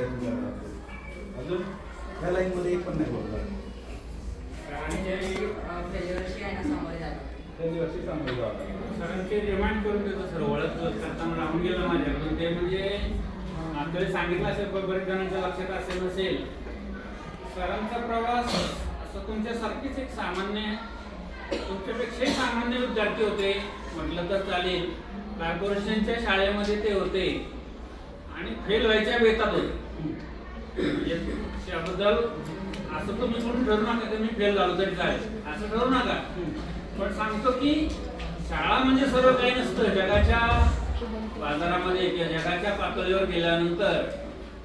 प्रयत्न करावा अजून ह्या लाईनमध्ये एक पण नाही बोलला आणि जे फेल्युअरशी जावं लागतं सरांनी ते रिमाइंड करून देतो सर ओळख करताना राहून गेलं माझ्याकडून. ते म्हणजे आपल्याला सांगितलं असेल बरेच जणांच्या लक्षात असेल नसेल. सरांचा प्रवास असं तुमच्यासारखीच एक सामान्य तुमच्यापेक्षाही सामान्य विद्यार्थी होते. म्हटलं तर चालेल. कॉर्पोरेशनच्या शाळेमध्ये ते होते. आणि फेल व्हायच्या बेतात होते त्याबद्दल असं तुम्ही म्हणून ठरवू नका की मी फेल झालो तरी चालेल. असं ठरवू नका. पण सांगतो की शाळा म्हणजे सर्व काही नसतं. जगाच्या बाजारामध्ये किंवा जगाच्या पातळीवर गेल्यानंतर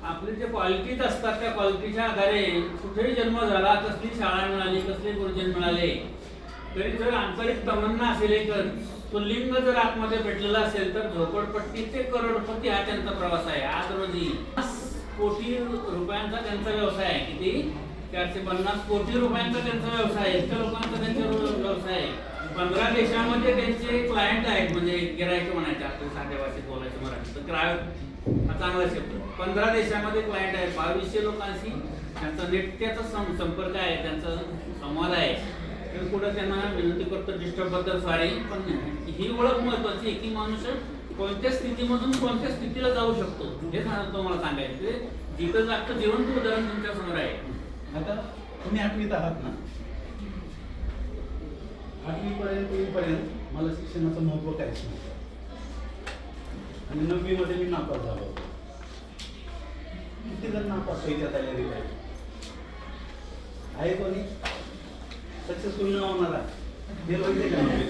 आपले जे क्वालिटीज असतात त्या क्वालिटीच्या आधारे कुठेही जन्म झाला कसली शाळा मिळाली कसले गुरुजन मिळाले तरी जर आंतरिक तमन्ना असेल एक लिंग जर आतमध्ये भेटलेला असेल तर झोपडपट्टी ते करोडपती हा त्यांचा प्रवास आहे. आज रोजी कोटी रुपयांचा त्यांचा व्यवसाय आहे. किती? चारशे पन्नास कोटी रुपयांचा त्यांचा व्यवसाय आहे. इतक्या लोकांचा त्यांचा व्यवसाय आहे. पंधरा देशामध्ये त्यांचे क्लायंट आहेत. म्हणजे गिरायचे म्हणायचे आपण साध्या भाषेत बोलायचं मराठी तर ग्राहक हा चांगला शब्द पंधरा देशामध्ये क्लायंट आहेत. बावीसशे लोकांशी त्यांचा नेटक्याचा सं- संपर्क आहे. त्यांचा संवाद आहे. तर कुठं त्यांना विनंती करतो डिस्टर्बबद्दल सॉरी पण ही ओळख महत्वाची आहे की माणूस कोणत्या स्थितीमधून कोणत्या स्थितीला जाऊ शकतो? हे तुम्हाला सांगायचं ते जिथं जागतं जिवंत उदाहरण तुमच्यासमोर आहे. आता तुम्ही आठवीत आहात ना? आठवी पर्यंत येईपर्यंत मला शिक्षणाचं महत्त्व काहीच नाही. आणि नववी मध्ये मी नापास झालो किती जण नापास व्हायच्या तयारी आहे आहे कोणी? सक्सेसफुल न होणारा? फेल का नाही?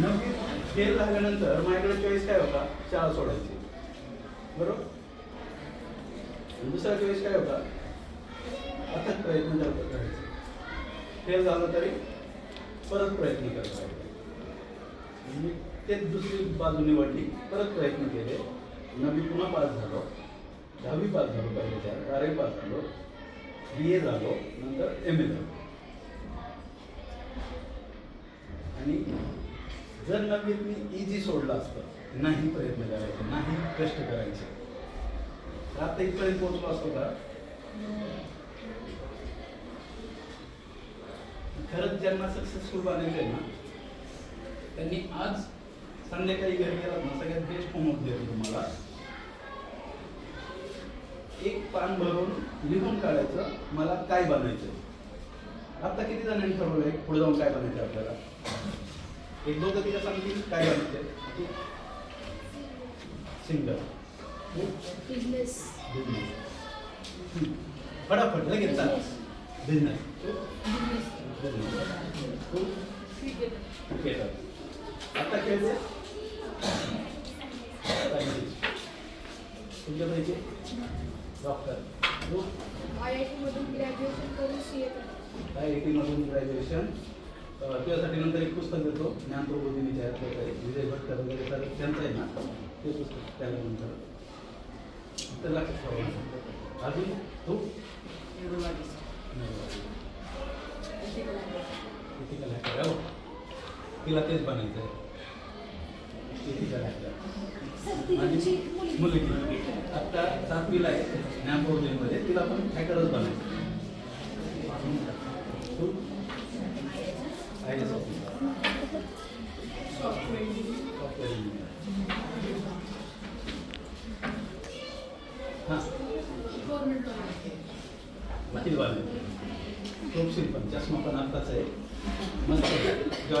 नववी फेल झाल्यानंतर माझ्याकडे चॉईस काय होता? शाळा सोडायची. बरोबर? दुसरा चॉईस काय होता? अथक प्रयत्न करायचे. फेल झालं तरी परत प्रयत्न करत मी ते दुसरी बाजू निवडली परत प्रयत्न केले. नवी पुन्हा पास झालो. दहावी पास झालो पहिले त्या बारावी पास झालो. बी ए झालो नंतर एम ए झालो. आणि जर नवीन मी इझी सोडलं असतं नाही प्रयत्न करायचे नाही कष्ट करायचे तर आता इथपर्यंत पोहोचलो असतो का? खरंच ज्यांना सक्सेसफुल बनायचं आहे ना त्यांनी आज संध्याकाळी घरी गेलात ना सगळ्यात बेस्ट होमवर्क देतो तुम्हाला. एक पान भरून लिहून काढायचं मला काय बनायचं? आता किती जणांनी ठरवलंय पुढे जाऊन काय बनायचं आपल्याला? एक दोघं तिला सांगतील काय बनायचं सिंगर बिझनेस फटाफट लगेच चाल. बिझनेस आता खेळते? तुमच्यापैकी? डॉक्टर तू आय आय टीमधून ग्रॅज्युएशन करून सी ए आय आय टीमधून ग्रॅज्युएशन त्यासाठी नंतर एक पुस्तक देतो. ज्ञानप्रबोधिनीच्या ह्यातलं आहे विजय भट्ट वगैरे तर त्यांचं आहे ना ते पुस्तक त्यानंतर तर लक्षात ठेवा. अजून? तू? हो. तिला तेच बनायचं आहे. मुलगी. आता सातवीला आहे ज्ञानप्रबोधिनीमध्ये. तिला पण हॅकरच बनायचं तू आहे सॉफ्टवेअर हां वकील वाले खूप पण चष्मा पण आत्ताच आहे मस्त जॉली पुस्तकं वाचायला लागतात त्यामुळे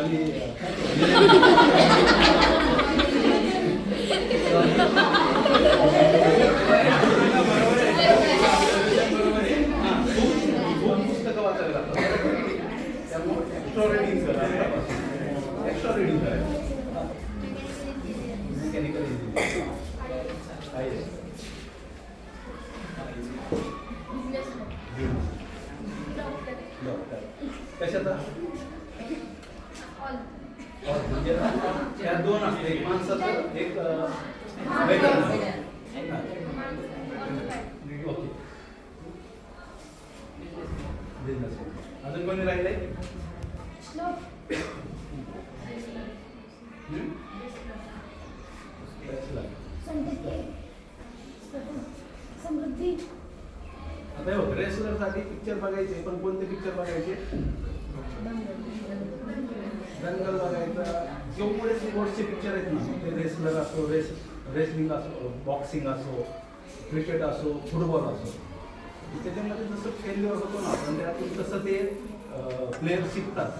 एक्स्ट्रा रिडिंग करा एक्स्ट्रा रिडिंग करा मेकॅनिकल इंजिनिअरिंग आहे बिझनेस डॉक्टर डॉक्टर कशाचा ऑल म्हणजे त्या दोन असते एक माणसाचं एक वेटर ओके बिझनेस अजून कोणी राहिलंय श्लोक हम्म? लागेल समृद्धी आता हे बघ रेसलरसाठी पिक्चर बघायचे पण कोणते पिक्चर बघायचे? दंगल बघायचा. जेवढे स्पोर्ट्सचे पिक्चर आहेत ना ते रेसलर असो रेस रेसलिंग असो बॉक्सिंग असो क्रिकेट असो फुटबॉल असो त्याच्यामध्ये जसं फेल्युअर होतो ना पण त्यातून कसं ते प्लेयर शिकतात.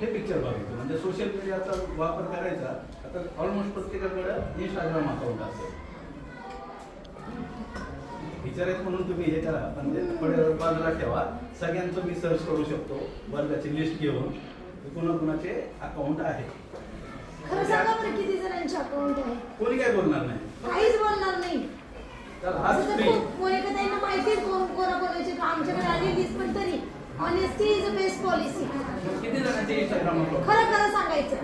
हे पिक्चर बघायचं. म्हणजे सोशल मीडियाचा वापर करायचा आता ऑलमोस्ट प्रत्येकाकडे इंस्टाग्राम अकाउंट असेल. टीचर आहेत म्हणून तुम्ही हे करा. पण ते थोडे बाजूला ठेवा. सगळ्यांचं मी सर्च करू शकतो. वर्गाची लिस्ट घेऊन. की कुणाकुणाचे अकाउंट आहे? खरं सांगा बरं किती जणांचे अकाउंट आहे? कोणी काय बोलणार नाही. काहीच बोलणार नाही. तर फ्री खूप मोनिका ताईंना माहिती आहे कोण कोणा कोणाचे आमच्याकडे आली दिस पण तरी. Honesty is a best policy किती जणांचे इंस्टाग्राम अकाउंट खरं खरं सांगायचं.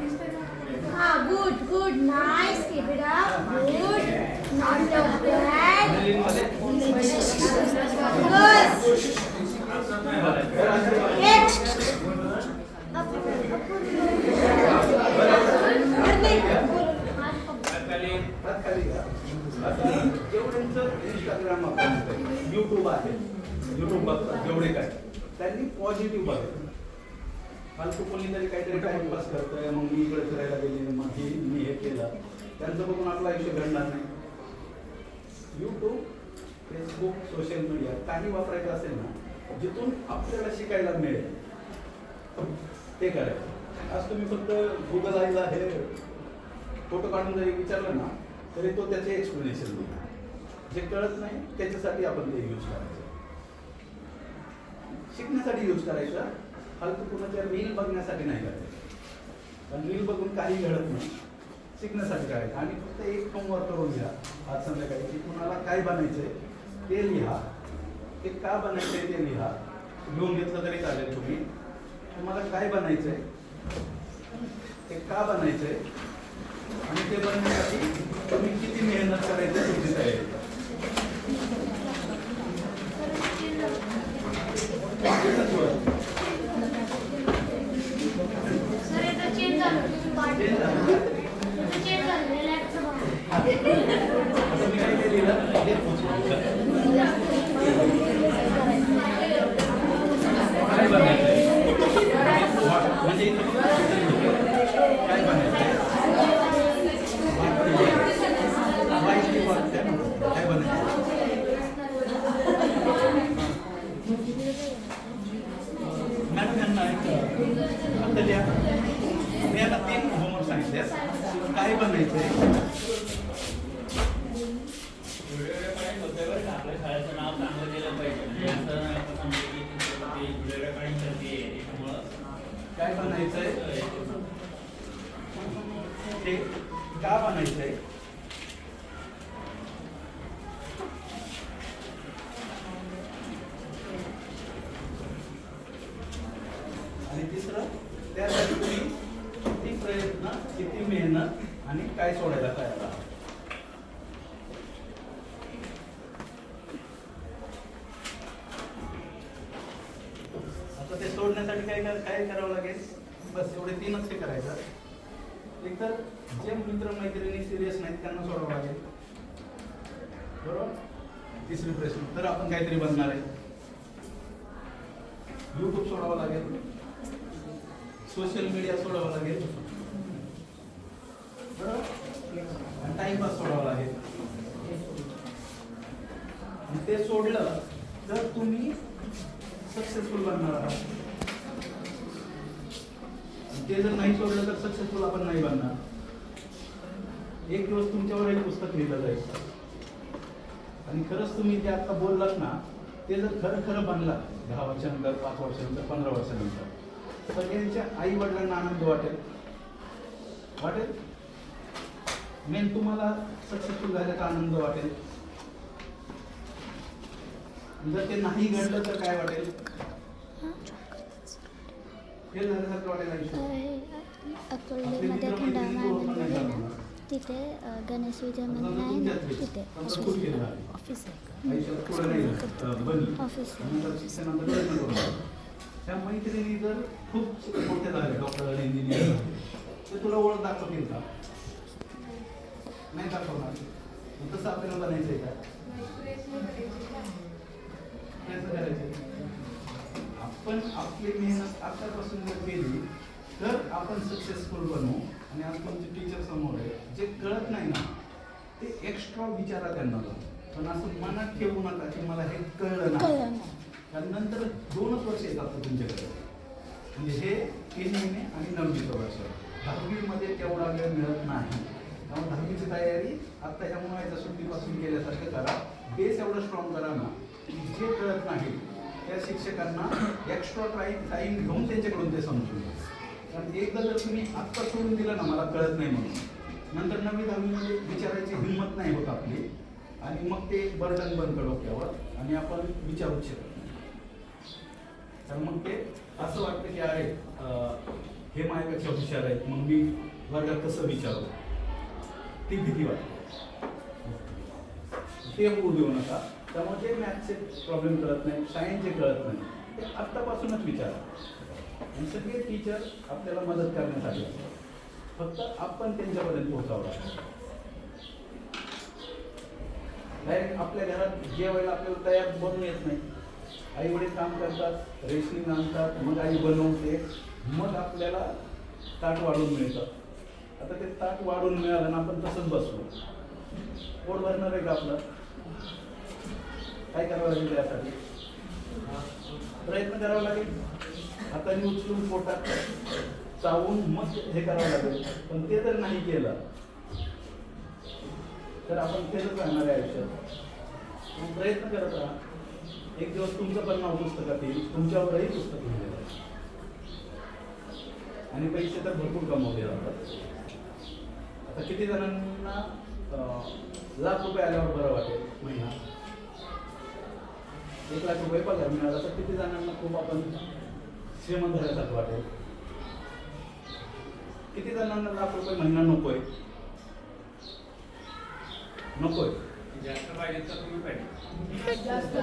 हा good good nice keep it up good not bad तत्कालीन इंस्टाग्राम आहे युट्यूब आहे युट्यूब बघतात जेवढे काय त्यांनी पॉझिटिव्ह बघायचं फालतू कोणीतरी काहीतरी टाइमपास करतोय मग मी इकडे फिरायला गेले मग मी हे केलं त्यांचं बघून आपलं आयुष्य घडणार नाही युट्यूब फेसबुक सोशल मीडिया काही वापरायचं असेल ना जिथून आपल्याला शिकायला मिळेल. ते करायचं. आज तुम्ही फक्त गुगल आईला हे फोटो काढून जरी विचारलं ना तरी तो त्याचे एक्सप्लेनेशन देईल जे कळत नाही त्याच्यासाठी आपण ते यूज करायचं. शिकण्यासाठी यूज करायचा. फालतू कुणाच्या रील बघण्यासाठी नाही करायचं. पण रील बघून काही घडत नाही. शिकण्यासाठी करायचं. आणि फक्त एक होमवर्क करून घ्या. आज संध्याकाळी. की कुणाला काय बनायचंय ते लिहा. ते का बनायचंय ते लिहा. लिहून घेतलं तरी चालेल तुम्ही. तुम्हाला काय बनायचंय? ते का बनायचंय? आणि ते बनण्यासाठी तुम्ही किती मेहनत करायची तुमची तयारी? एकच word. सर आता चेंज झालं Change झालं का? चेंज झालं रिलॅक्स आता मी काय केलेलं हे पुस्तक. काय बनायचंय म्हणजे इथं काय बनायचंय वाईट की वाटतंय ना? काय बनायचं मॅडम यांना एक आता लिहा मी आता तीन होमवर्क सांगितले काय बनायचंय वेगवेगळ्या होतंय बरं का आपल्या शाळेचं नाव चांगलं केलं पाहिजे म्हणजे असं नाही आपण सांगतो की छत्रपती वेगवेगळ्या काळी करते त्याच्यामुळं काय बनायचंय ते का बनायचंय आणि तिसरं त्यासाठी तुम्ही किती प्रयत्न किती मेहनत आणि काय सोडायला तयार आहात आता ते सोडण्यासाठी काय करावं लागेल? बस एवढे तीनच हे करायचं. एक तर जे मित्र मैत्रिणी सिरियस नाहीत त्यांना सोडावं लागेल. बरोबर? तिसरी प्रश्न. तर आपण काहीतरी बनणार आहे. यूट्यूब सोडावं लागेल. सोशल मीडिया सोडावं लागेल. बरोबर? टाइमपास सोडावा लागेल. आणि ते सोडलं तर तुम्ही सक्सेसफुल बनणार आहात. ते जर नाही सोडलं तर सक्सेसफुल आपण नाही बनणार. एक दिवस तुमच्यावर एक पुस्तक लिहिलं जाईल. आणि खरंच तुम्ही ते आता बोललात ना ते जर खरं खरं बनला दहा वर्षानंतर पाच वर्षानंतर पंधरा वर्षानंतर सगळ्यांच्या आई वडिलांना आनंद वाटेल. वाटेल? मेन तुम्हाला सक्सेसफुल झाल्याचा आनंद वाटेल. जर ते नाही घडलं तर काय वाटेल फेल झाल्यासारखं वाटेल आयुष्यात अकोल्यामध्ये खंडाळा आनंद आहे ना? तिथे गणेश विजय मंदिर आहे ना? तिथे ऑफिस ऑफिस आहे. ऑफिस. त्या मैत्रिणी जर खूप मोठे झाले डॉक्टर इंजिनियर ते तुला ओळख दाखवतील का? नाही दाखवणार. तसं आपल्याला बनायचंय का? करायचे? आपण आपली मेहनत आतापासून जर केली तर आपण सक्सेसफुल बनू. आणि आज तुमचे टीचर समोर आहे जे कळत नाही ना ते एक्स्ट्रा विचारा त्यांना पण असं मनात ठेवू नका की मला हे कळलं नाही. नाही. कारण नंतर दोनच वर्ष येतात तुमच्याकडे. म्हणजे हे तीन महिने आणि नववीचं वर्ष. दहावीमध्ये तेवढा वेळ मिळत नाही. त्यामुळे दहावीची तयारी आता या मुलाच्या सुट्टीपासून केल्यासारखं करा. बेस एवढं स्ट्रॉंग करा ना की जे कळत नाही त्या शिक्षकांना एक्स्ट्रा टाईम टाईम घेऊन त्यांच्याकडून ते समजून घ्या. कारण एकदा जर तुम्ही आत्ता सोडून दिलं ना मला कळत नाही म्हणून. नंतर नवी दहावीमध्ये विचारायची हिंमत नाही होत आपली. आणि मग ते बर्डन बनतं डोक्यावर आणि आपण विचारूच शकत नाही. तर मग ते असं वाटतं की अरे हे माझ्यापेक्षा हुशार आहेत. मग मी वर्गात कसं विचारू? ती भीती वाटते. ते होऊ देऊ नका. त्यामुळे जे मॅथ्सचे प्रॉब्लेम कळत नाही सायन्सचे कळत नाही ते आत्तापासूनच विचारा. आणि सगळे टीचर आपल्याला मदत करण्यासाठी असतात. फक्त आपण त्यांच्यापर्यंत पोहोचावं लागतं. डायरेक्ट आपल्या घरात जेवायला आपल्याला तयार बनवून येत नाही. आई वडील काम करतात रेशनिंग आणतात मग आई बनवते मग आपल्याला ताट वाढून मिळतं. आता ते ताट वाढून मिळालं ना आपण तसंच बसलो पोट भरणार आहे का आपलं. काय करावं लागेल त्यासाठी? प्रयत्न करावा लागेल. हाताने उचलून पोटात चावून मग हे करावं लागेल. पण ते जर नाही केलं तर आपण तेच राहणार आहे आयुष्यात. प्रयत्न करत राहा. एक दिवस तुमचं पण नाव पुस्तकात येईल. तुमच्यावरही पुस्तक लिहिलेलं आहे आणि पैसे तर भरपूर कमवले जातात. आता किती जणांना लाख रुपये आल्यावर बरं वाटेल महिना. एक लाख रुपये पगार मिळाला तर किती जणांना खूप आपण श्रीमंत झाल्यासारखं वाटेल? किती जणांना लाख रुपये महिना नकोय? नकोय. जास्त पाहिजे तर तुम्ही पाहिजे. जास्त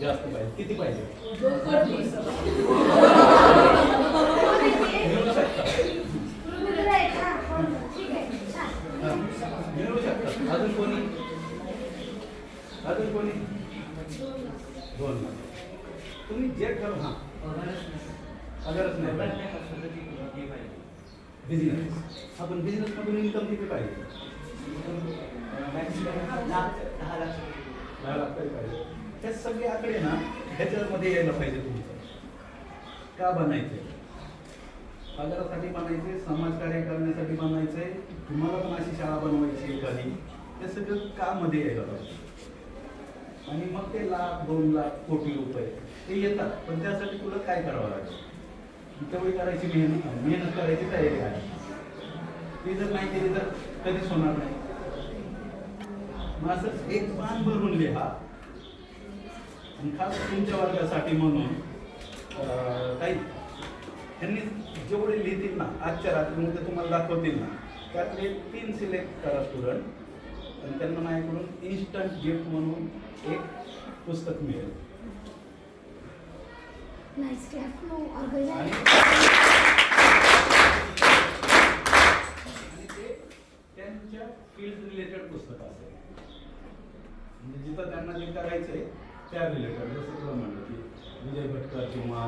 जास्त. पाहिजे. किती पाहिजे? दोन तुम्ही जे ठरव हा. पगारच नाही. पाहिजे बिझनेस आपण बिझनेस मधून इन्कम किती पाहिजे? दहा लाख दहा लाख तरी पाहिजे. हे सगळे आकडे ना ह्याच्यामध्ये यायला पाहिजे तुमचं. का बनायचं? पगारासाठी बनायचे समाजकार्य करण्यासाठी बनायचे तुम्हाला पण अशी शाळा बनवायची एखादी हे? सगळं का मध्ये यायला पाहिजे. आणि मग ते लाख दोन लाख कोटी रुपये ते येतात. पण त्यासाठी तुला काय करावं लागेल? तेवढी करायची मेहनत मेहनत करायची तयारी आहे. ते जर नाही केली तर कधीच होणार नाही? मग एक पान भरून लिहा. आणि खास तुमच्या वर्गासाठी म्हणून काही त्यांनी जेवढे लिहितील ना आजच्या रात्री ते तुम्हाला दाखवतील ना त्यातले तीन सिलेक्ट करा स्टुडंट आणि त्यांना माझ्याकडून इन्स्टंट गिफ्ट म्हणून एक पुस्तक मिळेल. आणि ते त्यांच्या फील्ड रिलेटेड पुस्तक असेल. म्हणजे जिथं त्यांना जे करायचंय त्या रिलेटेड जसं तुला म्हणलं की विजय भटकर किंवा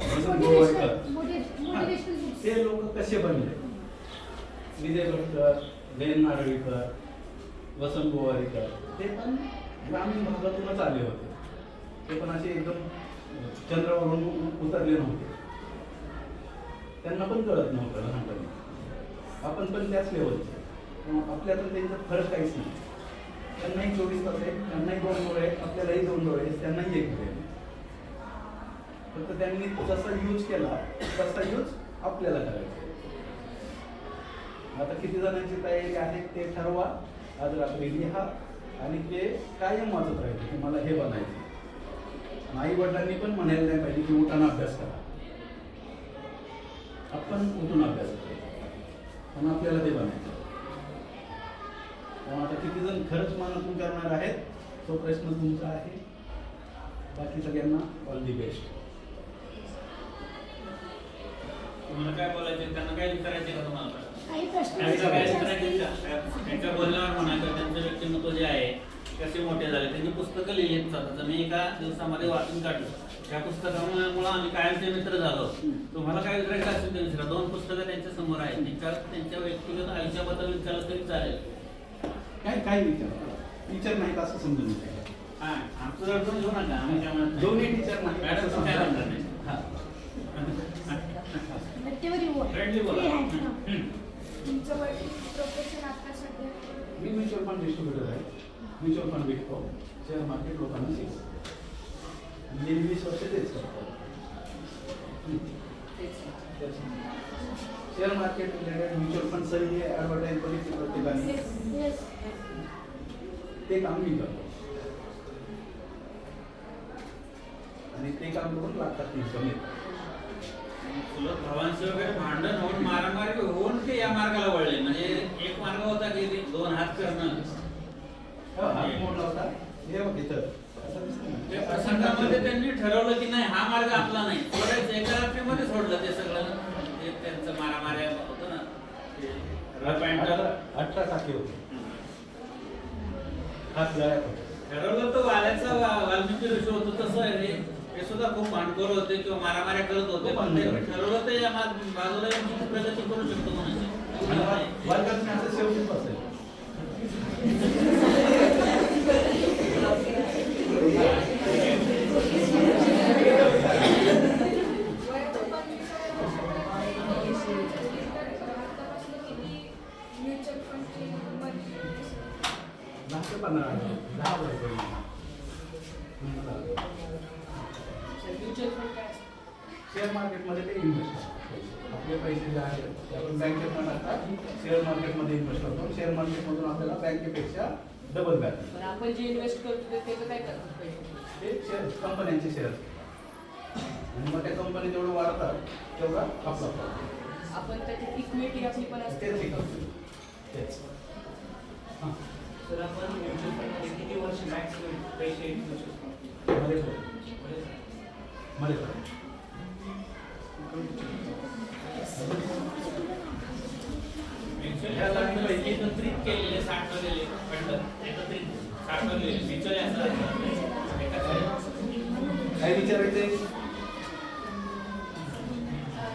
वसंत. ते लोक कसे बनले? विजय भटकर जयंत नारळीकर वसंत गोवारीकर ते पण ग्रामीण भागातूनच आले होते. ते पण असे एकदम चंद्रावरून उतरले नव्हते. त्यांना पण कळत नव्हतं लहानपणी. आपण पण त्याच लेवलचे आपल्या आपल्यातून त्यांचा फरक काहीच नाही. त्यांनाही चोवीस तास आहे त्यांनाही दोन डोळे आहेत आपल्यालाही दोन डोळे आहेत त्यांनाही एक डोळे फक्त त्यांनी जसा यूज केला तसा यूज आपल्याला करायचा. आता किती जणांची तयारी आहे ते ठरवा. आज रात्री लिहा आणि ते कायम वाचत राहील. की मला हे बनायचं आई वडिलांनी पण म्हणायला नाही पाहिजे की उठाना अभ्यास करा. आपण उठून अभ्यास करतो पण आपल्याला ते बनायचं त्यामुळे आता किती जण खरंच मनातून करणार आहेत तो प्रश्न तुमचा आहे. बाकी सगळ्यांना ऑल दी बेस्ट तुम्हाला काय बोलायचे त्यांना काय विचारायचे का तुम्हाला? त्यांचं त्यांच्या बोलण्यावर म्हणा किंवा त्यांचं व्यक्तिमत्व जे आहे कसे मोठे झाले? त्यांनी पुस्तकं लिहिली स्वतःच. मी एका दिवसामध्ये वाचून काढलं. त्या पुस्तकामुळे आम्ही कायमचे मित्र झालो. तुम्हाला काय विचारायचं असेल ते विचारा दोन पुस्तकं त्यांच्यासमोर आहेत. त्यांच्या त्यांच्या व्यक्तिगत आयुष्याबद्दल विचारलं तरी चालेल. काय काय विचार? टीचर नाहीत असं समजून घ्या. हा आमचं अडचण घेऊ नका. आम्ही काय म्हणत नाही. दोन्ही टीचर नाही मॅडम काय समजा. म्हणणार नाही? हा. फ्रेंडली बोला. तुमचं वडील प्रोफेशन आता सध्या? मी म्युच्युअल फंड डिस्ट्रीब्युटर आहे. म्युच्युअल फंड विकतो शेअर मार्केट लोकांना शिकवतो गेली वीस वर्ष तेच. करतो share market related mutual fund सगळी ॲडव्हर्टाईज बघितली प्रत्येकाने. ते काम मी करतो. आणि ते काम करून लागतात इन्कम येतात चुलत भावांशी वगैरे भांडण होऊन मारामारी होऊन ते या मार्गाला वळले. म्हणजे एक मार्ग होता की ते दोन हात करणं? त्या प्रसंगामध्ये त्यांनी ठरवलं की नाही हा मार्ग आपला नाही. सोडायचं एका रात्रीमध्ये सोडलं ते सगळं. ते त्यांचं मारामाऱ्या होतं ना. रफ अँड अठरा टाके होते. ठरवलं तर वाल्याचा वाल्मिकी ऋषी होतो तसं आहे. रे. ते सुद्धा खूप भांडखोर होते किंवा मारामाऱ्या करत होते. पण ते. ठरवलं मा- बाजूला प्रगती करू शकतो आणि एकत्रित केलेले साठवलेले एकत्रित साठवलेले विचार असं विचारायचे आहे. काय विचारायचंय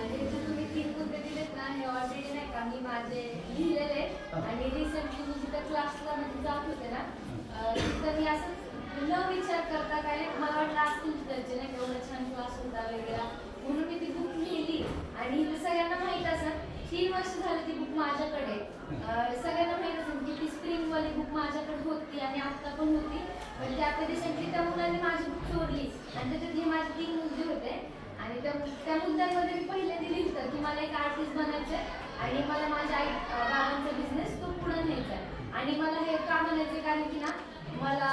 हे जे तुम्ही तीन मुद्दे दिलेत ना हे ऑलरेडी नाही का मी माझे लिहिलेले आहेत. आणि रिसेंटली मी जिथं क्लासला म्हणजे जात होते ना अं, तिथं मी असं न विचार करता काय मला वाटलं असतील त्याचे नाही का एवढा छान क्लास होता वगैरे म्हणून मी ती बुक लिहिली आणि इथं सगळ्यांना माहीत असं तीन वर्ष झाली ती बुक माझ्याकडे अं, सगळ्यांना माहीत असेल की ती स्प्रिंग वाली बुक माझ्याकडे होती आणि आता पण होती. पण त्या आता रिसेंटली त्या मुलांनी माझी बुक चोरली आणि त्याच्यात हे माझे तीन मुद्दे होते. आणि त्या त्या मुद्द्यांमध्ये मी पहिल्यांदा लिहिलं की मला एक आर्टिस्ट बनायचं आहे आणि मला माझ्या आई बाबांचा बिझनेस तो पुढे न्यायचा आहे. आणि मला हे का म्हणायचं कारण की ना मला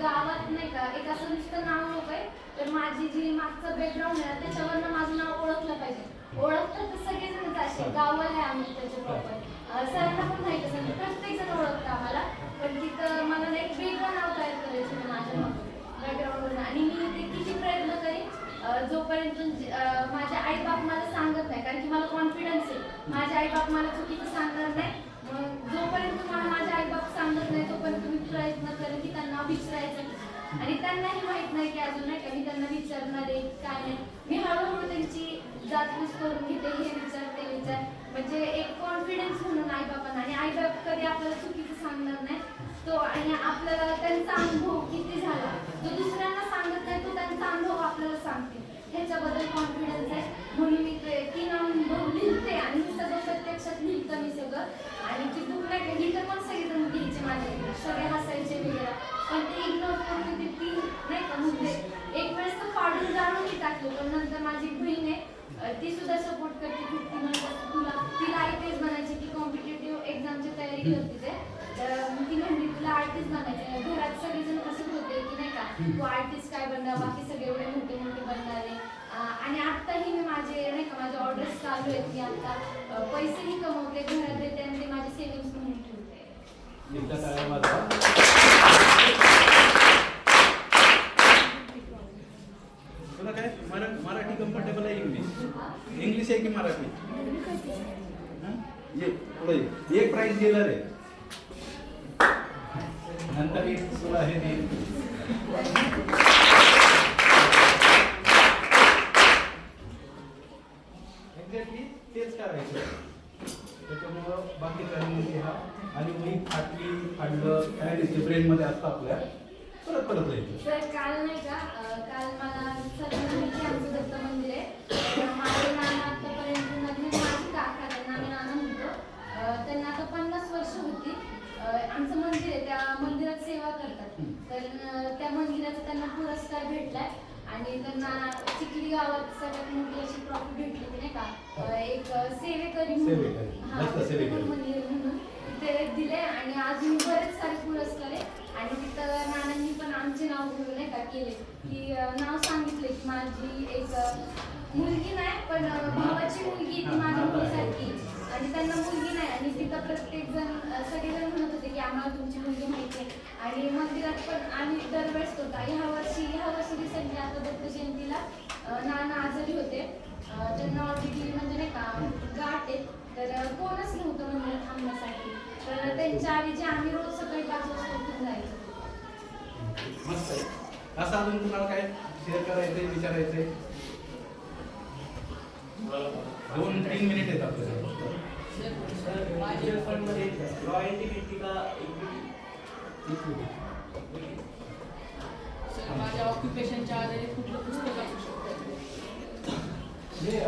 गावात नाही का एक असं नुसतं नाव नको आहे. तर माझी जी मागचं बॅकग्राऊंड आहे ना, त्याच्यावरनं माझं नाव ओळखलं पाहिजे. ओळखलं तर सगळेजणच असे. गावाला आहे आम्ही त्याचे प्रॉपर सरांना पण माहिती असेल. प्रत्येक जण ओळखतं आम्हाला. पण तिथं मला ना एक वेगळं नाव तयार करायचं आहे माझ्या बॅकग्राऊंडवरून आणि मी ते किती प्रयत्न करीन जोपर्यंत माझे आई बाप मला सांगत नाही कारण की मला कॉन्फिडन्स आहे. माझे आई बाप मला चुकीचं सांगणार नाही. मग जोपर्यंत मला माझे आई बाप सांगत नाही तोपर्यंत मी प्रयत्न करेन की त्यांना विचारायचं आणि त्यांनाही माहीत नाही की अजून नाही का मी त्यांना विचारणार आहे काय नाही. मी हळूहळू त्यांची जातपूस करून घेते हे विचार ते विचार. म्हणजे एक कॉन्फिडन्स म्हणून आई बापांना आणि आई बाप कधी आपल्याला चुकीचं सांगणार नाही. तो आणि आपल्याला त्यांचा अनुभव किती झाला? जो दुसऱ्यांना सांगत नाही तो त्यांचा अनुभव आपल्याला सांगते. ह्याच्याबद्दल कॉन्फिडन्स आहे म्हणून मी ते तीन अनुभव लिहिते आणि हे सगळं प्रत्यक्षात लिहितं मी सगळं आणि ती बुक नाही का लिहितं पण सगळेजण घ्यायचे माझ्याकडे सगळे हसायचे वगैरे पण ते इग्नोर करून मी ते तीन नाही का मुद्दे एक वेळेस तर फाडून जाणूनही टाकले पण नंतर माझी एक बहीण आहे अं, ती सुद्धा सपोर्ट करते खूप ती म्हणत असते तुला तिला आई तेच म्हणायची की कॉम्पिटेटिव्ह एक्झामची तयारी करते ते तर मग ती म्हणली तुला आर्टिस्ट बनायचं घरात सगळेजण हसत होते की नाही का तू आर्टिस्ट काय बनणार बाकी सगळे एवढे मोठे मोठे बनणार आहे अं, आणि आत्ताही मी माझे नाही का माझे ऑर्डर्स चालू आहेत मी आता अं, पैसेही कमवते घरात देते आणि ते माझे सेव्हिंग्स म्हणून ठेवते एकदा टाळ्या वाजवा तुला काय मरा मराठी कम्फर्टेबल आहे इंग्लिश इंग्लिश आहे की मराठी हां? ये नंतर तुला हे देईल एक्झॅक्टली तेच करायचं. त्याच्यामुळं बाकी काही हा आणि मी फाटली फाटलं काय ब्रेनमध्ये असतं आपल्या. परत परत जायचं काल नाही का भेटलाय. आणि त्यांना चिखली गावात सगळ्यात मोठी अशी ट्रॉफी भेटली होती नाही का? एक सेवेकरी सेवेकरी. हा, सेवेकरी. म्हणून ते दिले आणि अजून बरेच सारे पुरस्कार आहे आणि तिथं नानांनी पण आमचे नाव घेऊन नाही का केले. की अं, नाव सांगितले की माझी एक अं, मुलगी नाही पण अं, भावाची मुलगी ती माझ्या मुलीसारखी आणि त्यांना मुलगी नाही आणि तिथं प्रत्येक जण सगळेजण म्हणत होते की आम्हाला तुमची मुलगी माहिती आहे. आणि मंदिरात पण आम्ही दरवेळेस होता. ह्या वर्षी ह्या वर्षी रिसेंटली आता दत्त जयंतीला नाना आजारी होते. त्यांना ऑलरेडी म्हणजे नाही का गाठ आहे तर कोणच नव्हतं म्हणजे थांबण्यासाठी. तर त्यांच्या आधी जे आम्ही रोज सकाळी पाच वाजता उठून जायचो. मस्त आहे. असं अजून तुम्हाला काय शेअर करायचंय विचारायचंय? दोन तीन मिनिट येतात आपल्याला म्युच्युअल फंडमध्ये रॉयल्टी भेटते का इक्विटी सर माझ्या ऑक्युपेशनच्या आधारे कुठलं पुस्तक असू शकतं हे.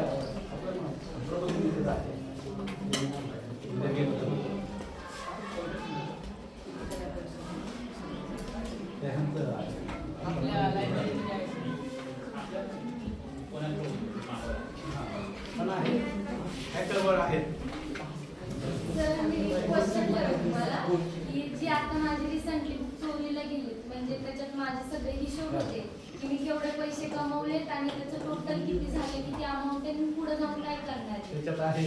आपल्या लायब्ररीमध्ये आहे हॅकरवर आहेत सगळे हिशोब होते की मी केवढे पैसे कमवलेत आणि त्याचं टोटल किती झाले किती अमाऊंट आहे पुढे जाऊन काय करणार त्याच्यात आहे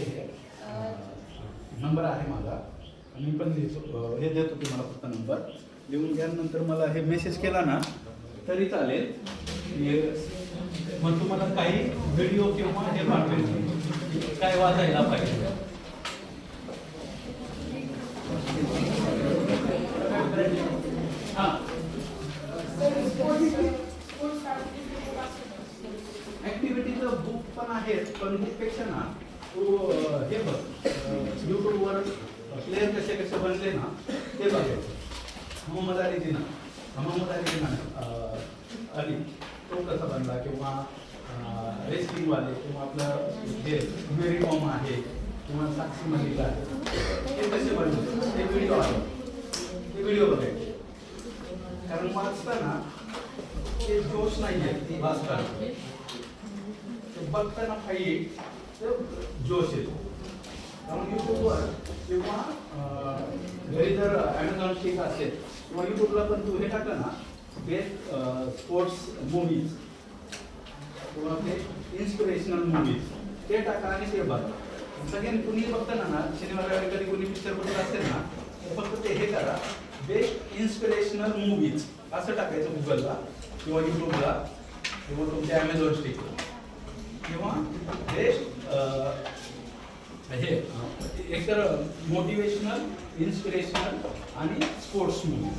नंबर आहे माझा. मी पण अं, हे देतो तुम्हाला फक्त नंबर लिहून घ्या नंतर मला हे मेसेज केला ना तरी चालेल. मग तुम्हाला काही व्हिडिओ किंवा हे पाठवेल काय वाचायला पाहिजे? हां. ऍक्टिव्हिटीचं बुक पण आहेत पण बुकपेक्षा ना तू हे बघ यूट्यूबवर प्लेयर कसे कसे बनले ना ते बघायचं मोहम्मद अली जिना मोहम्मद अली जिना अली तो कसा बनला किंवा रेसलिंगवाले किंवा आपलं हे मेरी कॉम आहे किंवा साक्षी मलिक आहे हे कसे बनले? ते व्हिडिओ आहे. ते व्हिडिओ बघायचे. कारण वाचताना ते जोश नाहीये आहे वाचताना ते बघताना काही जोश येतो. त्यामुळे युट्यूबवर किंवा घरी जर ॲमेझॉन स्टिक असेल किंवा युट्यूबला पण तू हे टाकलं ना बेस्ट स्पोर्ट्स मूवीज किंवा ते इन्स्पिरेशनल मूवीज ते टाका आणि ते बघा. सगळ्यांनी कुणी बघताना ना शनिवार कधी कुणी पिक्चर बघत असेल ना तर फक्त ते हे करा. बेस्ट इन्स्पिरेशनल मूवीज असं टाकायचं गुगलला किंवा युट्यूबला किंवा तुमच्या ॲमेझॉन स्टिकला किंवा ते हे एकतर मोटिवेशनल इन्स्पिरेशनल आणि स्पोर्ट्स मूवी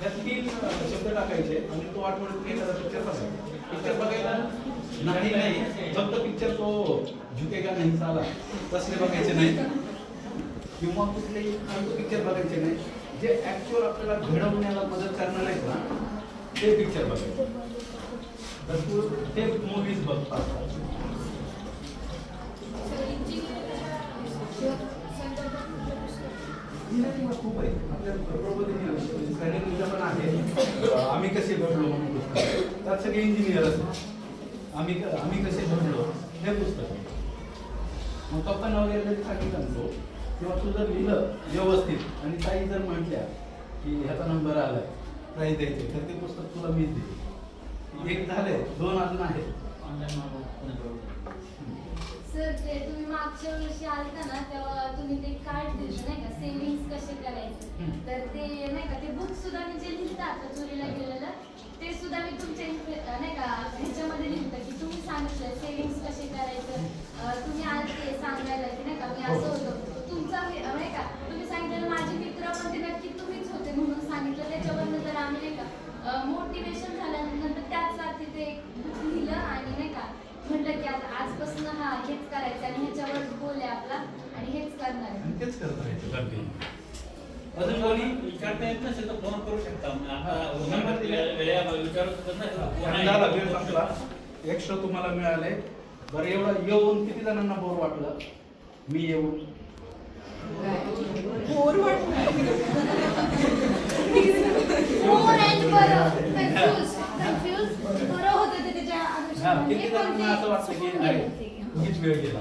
ह्या तीन शब्द टाकायचे आणि तो आठवड्यात एखादा पिक्चर बघायचा. पिक्चर बघायला नाही नाही. फक्त पिक्चर तो झुकेगा नाही चाला तसले बघायचे नाही. किंवा कुठलेही पिक्चर बघायचे नाही. जे ऍक्च्युअल आपल्याला घडवण्याला मदत करणार आहेत ना ते पिक्चर बघायचे तर तू ते मूवीज बघतात खूप आहे. आपल्या प्रबोधिनी पण आहे. आम्ही कसे घडलो म्हणून पुस्तक. त्यात सगळे इंजिनियर असतात. आम्ही आम्ही कसे घडलो हे पुस्तक. मग पप्पांना वगैरे जरी सांगितलं ना तो. किंवा तू जर लिहिलं व्यवस्थित आणि काही जर म्हटल्या की ह्याचा नंबर आलाय प्राईज द्यायचे. तर ते पुस्तक तुला मीच देईल एक झालंय दोन अजून आहेत. सर ते तुम्ही मागच्या वर्षी आलता ना तेव्हा तुम्ही ते कार्ड दिलं नाही का? सेव्हिंग्स कसे करायचे. तर ते नाही का ते बुक सुद्धा मी जे लिहिलं आता चोरीला गेलेलं ते सुद्धा मी तुमच्या अं, नाही का ह्याच्यामध्ये लिहिलं की तुम्ही सांगितलं सेव्हिंग्स कसे करायचं? तुम्ही आलते सांगायला की नाही का मी असं होतं. तुमचा तर त्याच्यावरनं जर आम्ही नाही का मोटिवेशन झाल्यानंतर त्याच रात्री ते लिहिलं आणि नाही का म्हटलं की आता आजपासून हा हेच करायचं आणि ह्याच्यावर गोल आपला आणि हेच करणार आहे. तेच करत राहायचं अजून कोणी विचारता येत नसेल तर फोन करू शकता. आता वेळेअभावी विचारू वेळ संपला. एक तुम्हाला मिळाले. बरं एवढं येऊन किती जणांना बोर वाटलं? मी येऊन. बोर वाटलं. किती जणांना असं वाटतं की अरे हीच वेळ गेला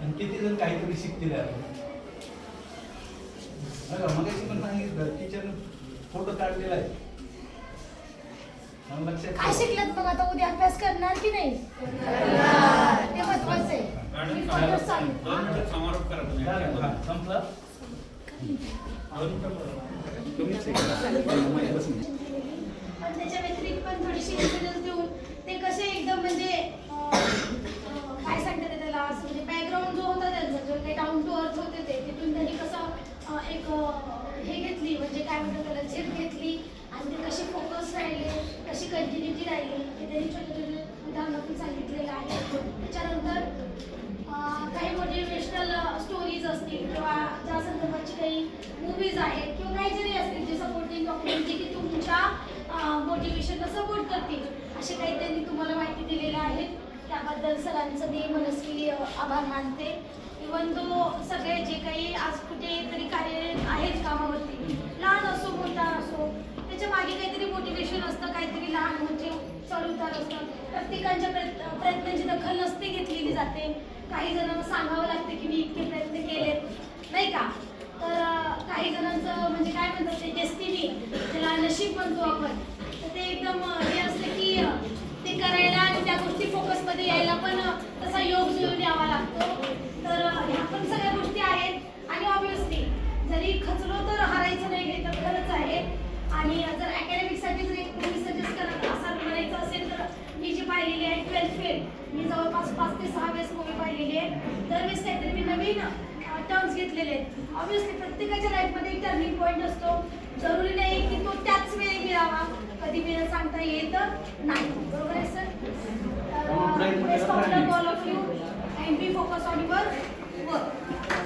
आणि किती जण काहीतरी शिकतील बघा मग पण सांगितलं टीचर फोटो काढलेला आहे काय. शिकलात मग आता उद्या अभ्यास करणार की नाही ते महत्वाचं आहे समारोप करा संपलं. तुम्हीच हे करा. पण त्याच्या व्यतिरिक्त पण थोडीशी इन्सिडन्स देऊन ते कसे एकदम म्हणजे काय सांगतात त्याला असं म्हणजे बॅकग्राऊंड जो होता त्यांचा जो काही डाऊन टू अर्थ होते ते तिथून त्यांनी कसं एक हे घेतली म्हणजे काय म्हणतात त्याला झेप घेतली आणि ते कशी फोकस राहिले कशी कंटिन्युटी राहिली हे त्यांनी छोटे छोटे उदाहरणातून सांगितलेलं आहे त्याच्यानंतर काही असतील किंवा ज्या संदर्भाची काही मूवीज आहेत किंवा काही जरी असतील जे सपोर्टिंग डॉक्युमेंट जे की तुमच्या मोटिवेशनला सपोर्ट करतील असे काही त्यांनी तुम्हाला माहिती दिलेल्या आहेत त्याबद्दल सरांचं मी मनस्वी आभार मानते. इवन तो सगळे जे काही आज कुठेतरी कार्यरत आहेत कामावरती लहान असो मोठा असो त्याच्यामागे काहीतरी मोटिवेशन असतं काहीतरी लहान मोठे चढउतार असतात. प्रत्येकांच्या प्रयत्न प्रयत्नांची दखल नसते घेतलेली जाते. काही जणांना सांगावं लागतं की मी इतके प्रयत्न केलेत नाही का तर अं, काही जणांचं म्हणजे काय म्हणतात ते डेस्टिनी त्याला नशीब म्हणतो आपण. तर ते एकदम हे असते की ते करायला आणि त्या गोष्टी फोकसमध्ये यायला पण तसा योग जुळून यावा लागतो. तर ह्या पण सगळ्या गोष्टी आहेत. आणि ऑब्विसली जरी खचलो तर हारायचं नाही हे तर खरंच आहे. आणि जर अकॅडमिकसाठी जर एक मूवी सजेस्ट करत असाल म्हणायचं असेल तर मी जी पाहिलेली आहे ट्वेल्थ फेल मी जवळपास पाच ते सहा वेळेस मूवी पाहिलेली आहे. दरवेळेस काहीतरी मी नवीन टर्म्स घेतलेले आहेत. ऑब्विसली प्रत्येकाच्या लाईफमध्ये एक टर्निंग पॉईंट असतो. जरुरी नाही की तो त्याच वेळी मिळावा. कधी मिळेल सांगता येत नाही. बरोबर आहे sir. Best of all of you and be focus on your work